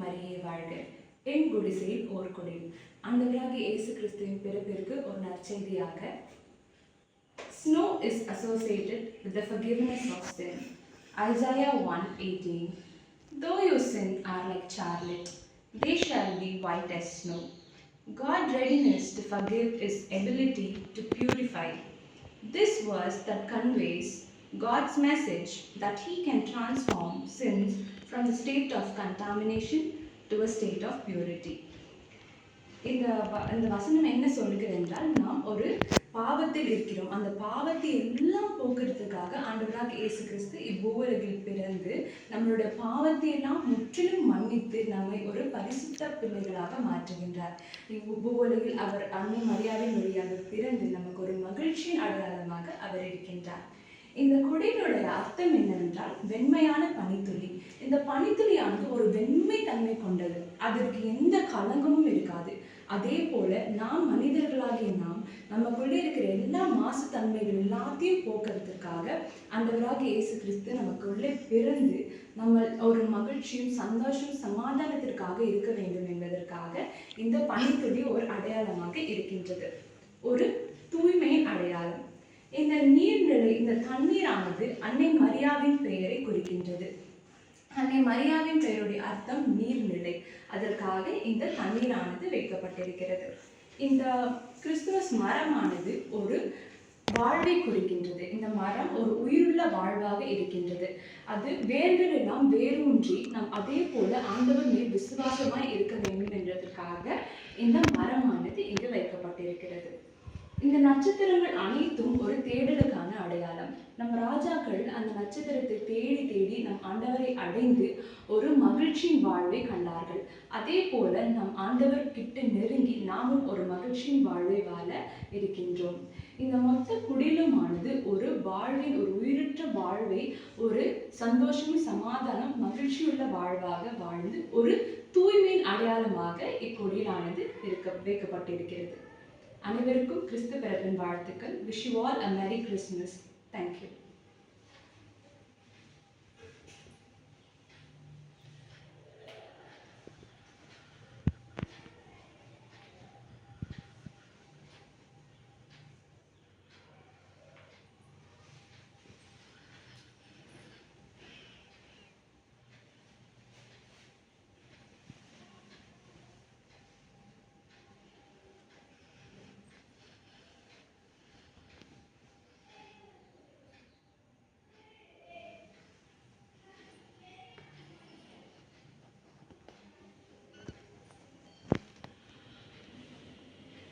மரியே வாழ்க என் குடிசையில் ஓர் குடில் ஆண்டவராகிய இயேசு கிறிஸ்துவின் பிறப்பிற்கு ஒரு நற்செய்தியாக Snow is associated with the forgiveness of sin. Isaiah 1:18. Though your sins are like charlotte, they shall be white as snow. God's readiness to forgive is ability to purify. This verse that conveys God's message that He can transform sins from the state of contamination to a state of purity. இந்த வ- இந்த வசனம் என்ன சொல்லுகிறது என்றால் நாம் ஒரு பாவத்தில் இருக்கிறோம். அந்த பாவத்தை எல்லாம் போக்குறதுக்காக ஆண்டவராக இயேசு கிறிஸ்து இவ்வுலகில் பிறந்து நம்மளோட பாவத்தை எல்லாம் முற்றிலும் மன்னித்து நம்மை ஒரு பரிசுத்த பிள்ளைகளாக மாற்றுகின்றார். இவ்வுலகில் அவர் அன்னை மரியாதை மொழியாக பிறந்து நமக்கு ஒரு மகிழ்ச்சியின் அடையாளமாக அவர் இருக்கின்றார். இந்த குடியினுடைய அர்த்தம் என்னவென்றால் வெண்மையான பனித்துளி. இந்த பனித்துளியானது ஒரு வெண்மை தன்மை கொண்டது. அதற்கு எந்த கலங்கமும் இருக்காது. அதே போல நாம் மனிதர்களாகிய நாம் நமக்குள்ளே இருக்கிற எல்லா மாசு தன்மைகள் எல்லாத்தையும் போக்குறதுக்காக அந்தவராக இயேசு கிறிஸ்து நமக்குள்ளே பிறந்து நம்ம ஒரு மகிழ்ச்சியும் சந்தோஷம் சமாதானத்திற்காக இருக்க வேண்டும் என்பதற்காக இந்த பனித்துளி ஒரு அடையாளமாக இருக்கின்றது. ஒரு தூய்மையின் அடையாளம். இந்த நீர்நிலை இந்த தண்ணீரானது அன்னை மரியாவின் பெயரை குறிக்கின்றது. அன்னை மரியாவின் பெயருடைய அர்த்தம் நீர்நிலை. அதற்காக இந்த தண்ணீரானது வைக்கப்பட்டிருக்கிறது. இந்த கிறிஸ்துமஸ் மரமானது ஒரு வாழ்வை குறிக்கின்றது. இந்த மரம் ஒரு உயிருள்ள வாழ்வாக இருக்கின்றது. அது வேர்களெல்லாம் வேரூன்றி நாம் அதே போல ஆண்டவர் மேல் விசுவாசமாய் இருக்க வேண்டும் என்றதற்காக இந்த மரமானது இங்கு வைக்கப்பட்டிருக்கிறது. இந்த நட்சத்திரங்கள் அனைத்தும் ஒரு தேடலுக்கான அடையாளம். நம் ராஜாக்கள் அந்த நட்சத்திரத்தை தேடி தேடி நம் ஆண்டவரை அடைந்து ஒரு மகிழ்ச்சியின் வாழ்வை கண்டார்கள். அதே போல நம் ஆண்டவர் கிட்ட நெருங்கி நாமும் ஒரு மகிழ்ச்சியின் வாழ்வை வாழ இருக்கின்றோம். இந்த மொத்த குடிலுமானது ஒரு வாழ்வின் ஒரு உயிரற்ற வாழ்வை ஒரு சந்தோஷம் சமாதானம் மகிழ்ச்சியுள்ள வாழ்வாக வாழ்ந்து ஒரு தூய்மையின் அடையாளமாக இக்குடிலானது இருக்க வைக்கப்பட்டிருக்கிறது. அனைவருக்கும் கிறிஸ்து பிறப்பின் வாழ்த்துக்கள். Wish you all a merry Christmas thank you